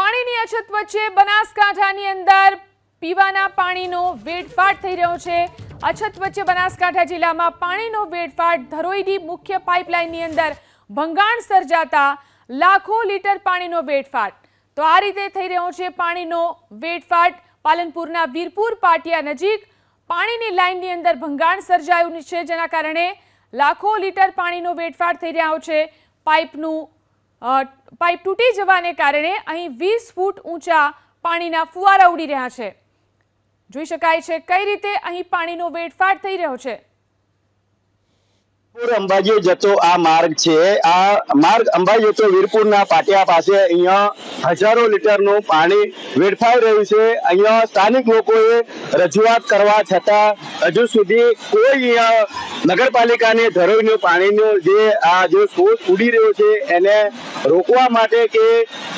પાણીની અછત વચ્ચે બનાસકાંઠાની અંદર પીવાના પાણીનો વેડફાટ થઈ રહ્યો છે. અછત વચ્ચે બનાસકાંઠા જિલ્લામાં પાણીનો વેડફાટ ધરોઈની મુખ્ય પાઇપલાઇનની અંદર ભંગાણ સર્જાતા લાખો લીટર પાણીનો વેડફાટ. તો આ રીતે થઈ રહ્યો છે પાણીનો વેડફાટ. પાલનપુરના વીરપુર પાટિયા નજીક પાણીની લાઇનની અંદર ભંગાણ સર્જાયું છે, જેના કારણે લાખો લીટર પાણીનો વેડફાટ થઈ રહ્યો છે. પાઇપનું પાઇપ તૂટી જવાને કારણે અહીં વીસ ફૂટ ઊંચા પાણીના ફુવારા ઉડી રહ્યા છે. જોઈ શકાય છે કઈ રીતે અહીં પાણીનો વેડફાટ થઈ રહ્યો છે. વીરપુર અંબાજી જતો આ માર્ગ છે. આ માર્ગ અંબાજી જતો વીરપુરના પાટિયા પાસે અહીંયા હજારો લીટરનું પાણી વેડફાઈ રહ્યું છે. અહીંયા સ્થાનિક લોકોએ રજૂઆત કરવા છતાં હજુ સુધી કોઈ નગરપાલિકાની ધરોઈનું પાણીનું જે આ જે સોર્સ ઉડી રહ્યો છે એને રોકવા માટે કે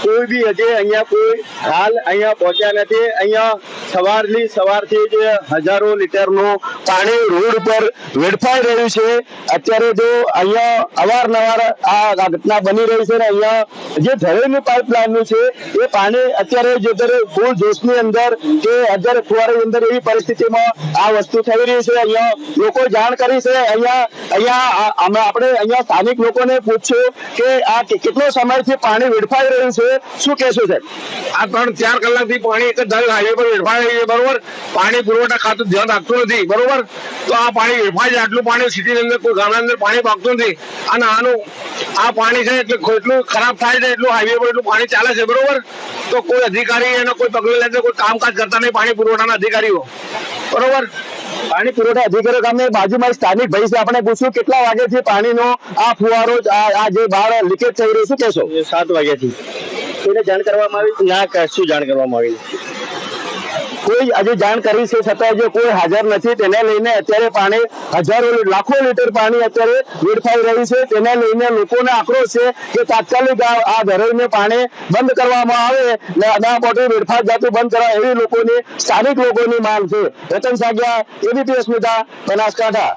કોઈ બી હજે અહીંયા કોઈ હાલ અહીંયા પહોંચ્યા નથી. અહીંયા સવારની સવારથી જે હજારો લીટરનું પાણી રોડ પર વેડફાઈ રહ્યું છે. અત્યારે જો અહીંયા અવારનવાર આ ઘટના બની રહી છે ને અહીંયા જે ધરેલી પાઇપલાઇનનું છે, એ પાણી અત્યારે જે અત્યારે ફૂલ જોશની અંદર કે અત્યારે ફુવારાની અંદર એવી પરિસ્થિતિમાં આ વસ્તુ થઈ રહી છે. અહીંયા લોકો જાણ કરી છે. અહીંયા અહીંયા આપણે અહીંયા સ્થાનિક લોકોને પૂછ્યું કે આ કેટલો સમયથી પાણી વેડફાઈ રહ્યું છે? શું કહેશો સાહેબ? આ ત્રણ ચાર કલાકથી પાણી એક જ હાઈવે પર વેડફાઈ છે બરોબર? પાણી પુરવઠા ખાતું ધ્યાન રાખતું નથી બરોબર? તો આ પાણી વેડફાય છે આટલું પાણી સિટીની અંદર કોઈ ગામના અંદર પાણી પાકતું નથી. અને આનું આ પાણી છે એટલે એટલું ખરાબ થાય છે એટલું હાઈવે પર એટલું પાણી ચાલે છે બરોબર? તો કોઈ અધિકારી એનો કોઈ પગલું લે કોઈ કામકાજ કરતા નહીં પાણી પુરવઠાના અધિકારીઓ. બરોબર? પાણી પુરવઠા અધિકારીઓ ગામે બાજુમાં સ્થાનિક ભાઈ છે આપણે પૂછ્યું કેટલા વાગ્યાથી પાણીનો આ ફુવારો આ આ જે બહાર લીકેજ થઈ રહ્યો શું કહેશો? સાત વાગ્યાથી. કોઈને જાણ કરવામાં આવી? ના કશું જાણ કરવામાં આવી કોઈ હજી જાણ કરી છે છતાં જે કોઈ હાજર નથી તેને લઈને અત્યારે પાણી હજારો લાખો લીટર પાણી અત્યારે વેડફાઈ રહ્યું છે. તેને લઈને લોકોને આક્રોશ છે કે તાત્કાલિક આ ધરોઈને પાણી બંધ કરવામાં આવે ને અદા મોટી વેડફાટ જાતું બંધ કરવા એવી લોકોની સ્થાનિક લોકોની માંગ છે. રતન સાગિયા એબીપી અસ્મિતા બનાસકાંઠા.